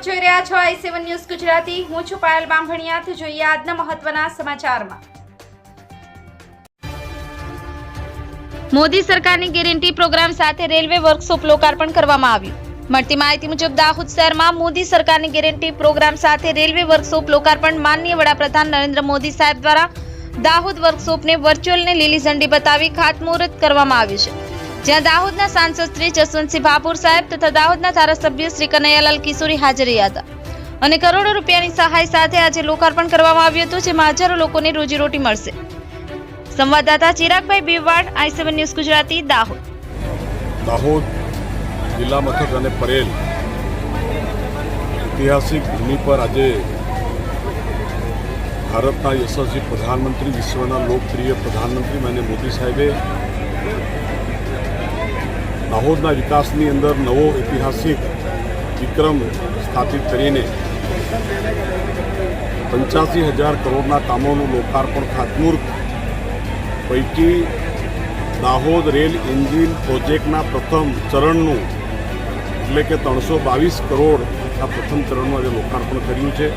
આપ જોઈ રહ્યા છો આઈ સેવન ન્યૂઝ ગુજરાતી. હું છું પાયલ બાંભણિયા તો જોઈએ આજના મહત્વના સમાચારમાં. મોદી સરકારની ગેરંટી પ્રોગ્રામ સાથે રેલવે વર્કશોપ લોકાર્પણ કરવામાં આવ્યું. મળતી માહિતી મુજબ, દાહોદ શહેરમાં મોદી સરકારની ગેરંટી પ્રોગ્રામ સાથે રેલવે વર્કશોપ લોકાર્પણ માનનીય વડાપ્રધાન નરેન્દ્ર મોદી સાહેબ દ્વારા દાહોદ વર્કશોપને વર્ચ્યુઅલને લીલી ઝંડી બતાવી ખાતમુહૂર્ત કરવામાં આવ્યું છે. જ્યાં દાહોદના સાંસદ શ્રી જસવંતસિંહ ભાભોર સાહેબ તથા દાહોદના ધારાસભ્ય શ્રી કનૈયાલાલ કિશોરી હાજર રહ્યા હતા. અને કરોડો રૂપિયાની સહાય સાથે આજે લોકાર્પણ કરવામાં આવ્યું હતું, જેમાં હજારો લોકોને રોજીરોટી મળશે. સંવાદદાતા ચિરાગભાઈ Bivad I seven news Gujarati, Dahod. Dahod જિલ્લા મથક અને પરેલ ઐતિહાસિક ભૂમિ પર આજે ભારતના યશસ્વી પ્રધાનમંત્રી, વિશ્વના લોકપ્રિય પ્રધાનમંત્રી માન્ય મોદી સાહેબે દાહોદના વિકાસની અંદર નવો ઐતિહાસિક વિક્રમ સ્થાપિત કરીને પંચ્યાસી હજાર કરોડના કામોનું લોકાર્પણ ખાતમુહૂર્ત પૈકી દાહોદ રેલ એન્જિન પ્રોજેક્ટના પ્રથમ ચરણનું, એટલે કે ત્રણસો બાવીસ કરોડ આ પ્રથમ ચરણનું આજે લોકાર્પણ કર્યું છે.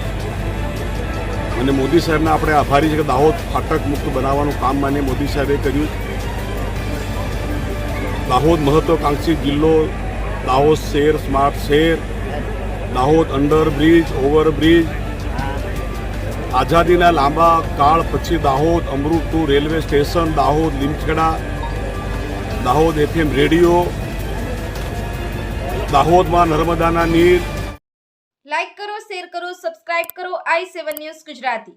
અને મોદી સાહેબને આપણે આભારી છે કે દાહોદ ફાટક મુક્ત બનાવવાનું કામ માન્ય મોદી સાહેબે કર્યું. દાહોદ મહત્વાકાંક્ષી જિલ્લો, દાહોદ શહેર, સ્માર્ટ શહેર, દાહોદ અંડરબ્રિજ, ઓવરબ્રિજ. આઝાદીના લાંબા કાળ પછી Dahod Amrut railway station, Dahod Limkheda Dahod FM radio, દાહોદમાં નર્મદાના નીર. લાઈક કરો, શેર કરો, સબસ્ક્રાઇબ કરો, આઈ સેવન ન્યૂઝ ગુજરાતી.